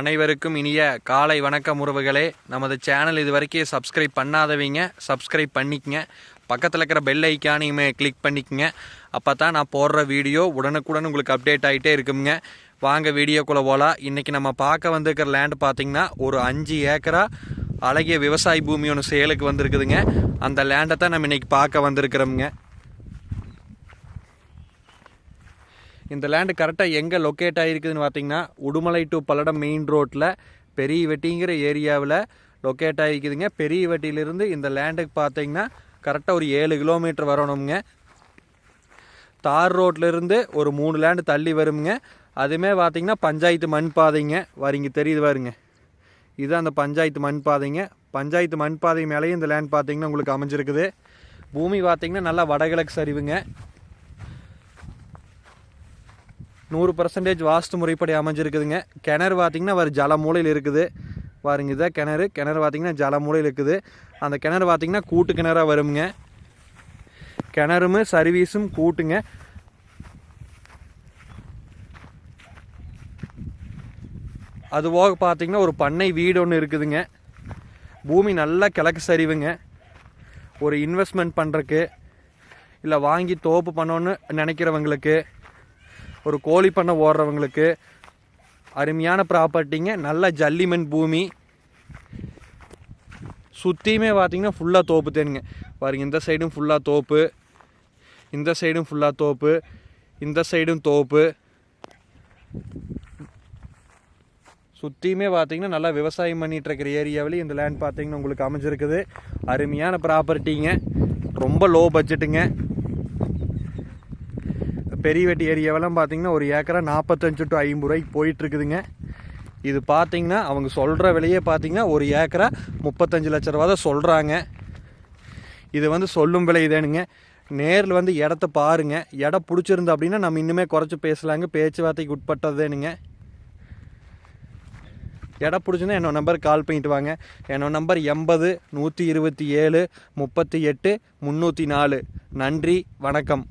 அனைவருக்கும் இனிய காலை வணக்கம் உறவுகளே. நமது சேனல் இது வரைக்கும் சப்ஸ்கிரைப் பண்ணாதவங்க சப்ஸ்கிரைப் பண்ணிக்கங்க. பக்கத்தில் இருக்கிற பெல் ஐக்கானையுமே கிளிக் பண்ணிக்கங்க. அப்போ தான் நான் போடுற வீடியோ உடனுக்குடன் உங்களுக்கு அப்டேட் ஆகிட்டே இருக்குங்க. வாங்க வீடியோக்குள்ளே போகலாம் இன்றைக்கி நம்ம பார்க்க வந்திருக்கிற லேண்ட் பார்த்தீங்கன்னா ஒரு அஞ்சு ஏக்கரா அழகிய விவசாய பூமி ஒன்று சேலுக்கு வந்திருக்குதுங்க. அந்த லேண்டை தான் நம்ம இன்றைக்கி பார்க்க வந்திருக்கிறோமுங்க. இந்த லேண்டு கரெக்டாக எங்கே லொக்கேட் ஆகிருக்குதுன்னு பார்த்தீங்கன்னா உடுமலை டு பல்லடம் மெயின் ரோட்டில் பெரிய வெட்டிங்கிற ஏரியாவில் லொக்கேட் ஆகிக்குதுங்க பெரிய வெட்டியிலிருந்து இந்த லேண்டுக்கு பார்த்தீங்கன்னா கரெக்டாக ஒரு ஏழு கிலோமீட்டர் வரணுங்க தார் ரோட்லேருந்து ஒரு மூணு லேண்டு தள்ளி வருங்க அதுவுமே பார்த்திங்கன்னா பஞ்சாயத்து மண் பாதைங்க. வரீங்க தெரியுது பாருங்க. இதுதான் அந்த பஞ்சாயத்து மண் பாதைங்க. பஞ்சாயத்து மண் பாதை மேலேயும் இந்த லேண்ட் பார்த்திங்கன்னா உங்களுக்கு அமைஞ்சிருக்குது. பூமி பார்த்திங்கன்னா நல்லா வடகிழக்கு சரிவுங்க. நூறு பர்சன்டேஜ் வாஸ்து முறைப்படி அமைஞ்சிருக்குதுங்க. கிணறு பார்த்தீங்கன்னா அவர் ஜல மூலையில் இருக்குது. பாருங்க இதான் கிணறு. கிணறு பார்த்தீங்கன்னா ஜல மூலையில் இருக்குது. அந்த கிணறு பார்த்தீங்கன்னா கூட்டு கிணறாக வருங்க கிணறும் சர்வீஸும் கூட்டுங்க. அது போக பார்த்தீங்கன்னா ஒரு பண்ணை வீடு ஒன்று இருக்குதுங்க. பூமி நல்லா கிழக்கு சரிவுங்க. ஒரு இன்வெஸ்ட்மெண்ட் பண்ணுறக்கு இல்லை வாங்கி தோப்பு பண்ணோன்னு நினைக்கிறவங்களுக்கு ஒரு கோழி பண்ணை ஓடுறவங்களுக்கு அருமையான ப்ராப்பர்ட்டிங்க நல்ல ஜல்லிமண் பூமி. சுற்றியுமே பார்த்தீங்கன்னா ஃபுல்லாக தோப்பு தேனுங்க. பாருங்க இந்த சைடும் ஃபுல்லாக தோப்பு. இந்த சைடும் ஃபுல்லாக தோப்பு. இந்த சைடும் தோப்பு. சுற்றியுமே பார்த்தீங்கன்னா நல்லா விவசாயம் பண்ணிட்டு இருக்கிற ஏரியாவிலேயும் இந்த லேண்ட் பார்த்தீங்கன்னா உங்களுக்கு அமைஞ்சிருக்குது. அருமையான ப்ராப்பர்ட்டிங்க ரொம்ப லோ பட்ஜெட்டுங்க பெரியவெட்டி ஏரியாவெல்லாம் பார்த்தீங்கன்னா ஒரு ஏக்கரா நாற்பத்தஞ்சு டு ஐம்பது ரூபாய்க்கு போயிட்டு இருக்குதுங்க இது பார்த்தீங்கன்னா அவங்க சொல்கிற விலையே பார்த்தீங்கன்னா ஒரு ஏக்கரா முப்பத்தஞ்சு லட்ச ரூபா தான் சொல்கிறாங்க இது வந்து சொல்லும் விலை தானுங்க நேரில் வந்து இடத்த பாருங்க. இடம் பிடிச்சிருந்து அப்படின்னா நம்ம இன்னுமே குறைச்சி பேசலாங்க. பேச்சுவார்த்தைக்கு உட்பட்டதுனுங்க இடம் பிடிச்சிருந்தா என்னோட நம்பருக்கு கால் பண்ணிட்டு வாங்க. என்னோட நம்பர் எண்பது நூற்றி இருபத்தி ஏழு முப்பத்தி எட்டு முந்நூற்றி நாலு. நன்றி வணக்கம்.